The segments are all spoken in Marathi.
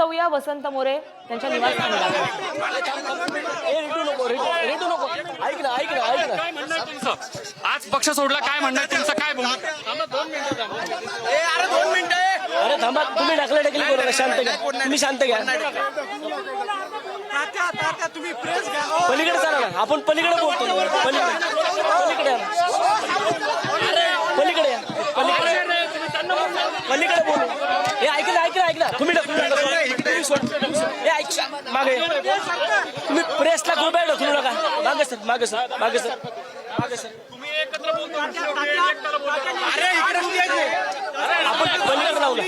जाऊया वसंत मोरे त्यांच्या निवासस्थानी आज पक्ष सोडला काय म्हणणं आहे तुमचं? काय दोन मिनिटं थांबा. अरे थांबा तुम्ही ढकला ढकली करू नका शांत घ्या. तुम्ही शांत घ्या. पलीकडे चला ना आपण पलीकडे बोलतो. पलीकडे. पलीकडे या. पलीकडे. पलीकडे बोलू. हे ऐक ना ऐक ना ऐक ना तुम्ही ढकलू नका. तुम्ही सोड. हे ऐक मागे. तुम्ही प्रेसला गोब्या ढकलू नका मागे सर मागे सर मागे सर. मागे सर. आपण पलीकडे लावलं.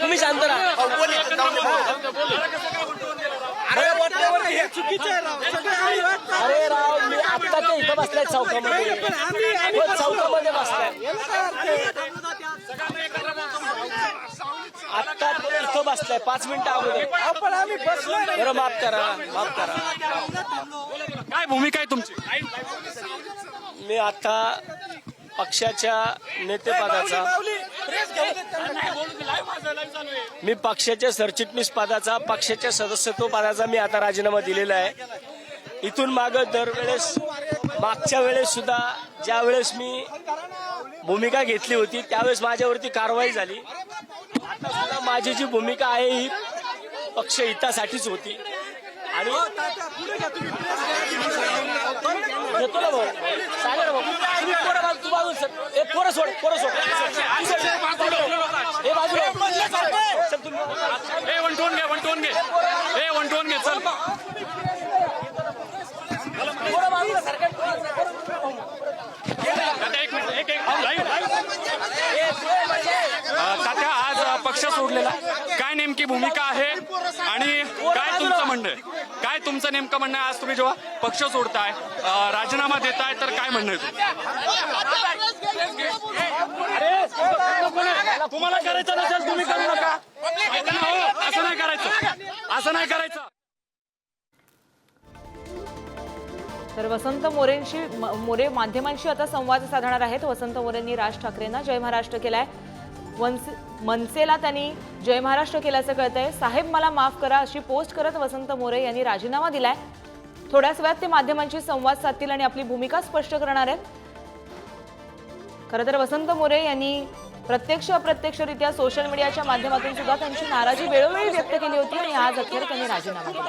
तुम्ही शांत राहा. अरे राव. मी आता ते इथं बसलाय चौकामध्ये. हो, चौकामध्ये बसलाय. आता तो इथं बसलाय पाच मिनिटं अगोदर. बरं माफ करा माफ करा. काय भूमिका आहे तुमची? मी आता पक्षाच्या नेतेपदाचा मी पक्षाच्या सरचिटणीस पदाचा पक्षाच्या सदस्यत्व पदाचा मी आता राजीनामा दिलेला आहे. इथून माग दरवेळेस मागच्या वेळेस सुद्धा ज्या वेळेस मी भूमिका घेतली होती त्यावेळेस माझ्यावरती कारवाई झाली. आता सुद्धा माझी जी भूमिका आहे ही पक्ष हितासाठीच होती. आणि घेतो ना भाऊ. चालेल ना भाऊ. तुम्ही पोरं बाजू तू बाजू सर ए पोरं सोड पोरं सोड. तू सोड. ए बाजूला. ए वन टोन घे वन टोन घे. ए वन टोन घे चल. पक्ष काय नेमकी भूमिका आहे आणि काय तुमचं म्हणणं आहे? काय तुमचं नेमकं म्हणणं आहे? आज तुम्ही जेव्हा पक्ष सोडताय राजीनामा देताय तर काय म्हणणं आहे तुम्हाला करायचं नसेल तुम्ही करू नका. हो, असं नाही करायचं. असं नाही करायचं. तर वसंत मोरेंशी मोरे माध्यमांशी आता संवाद साधणार आहेत. वसंत मोरेंनी राज ठाकरेंना जय महाराष्ट्र केलाय. वनसे मनसेला त्यांनी जय महाराष्ट्र केल्याचं कळतंय. साहेब मला माफ करा अशी पोस्ट करत वसंत मोरे यांनी राजीनामा दिलाय. थोड्याच वेळात ते माध्यमांशी संवाद साधतील आणि आपली भूमिका स्पष्ट करणार आहेत. खरं तर वसंत मोरे यांनी प्रत्यक्ष अप्रत्यक्षरित्या सोशल मीडियाच्या माध्यमातून सुद्धा त्यांची नाराजी वेळोवेळी व्यक्त केली होती आणि आज अखेर त्यांनी राजीनामा दिला.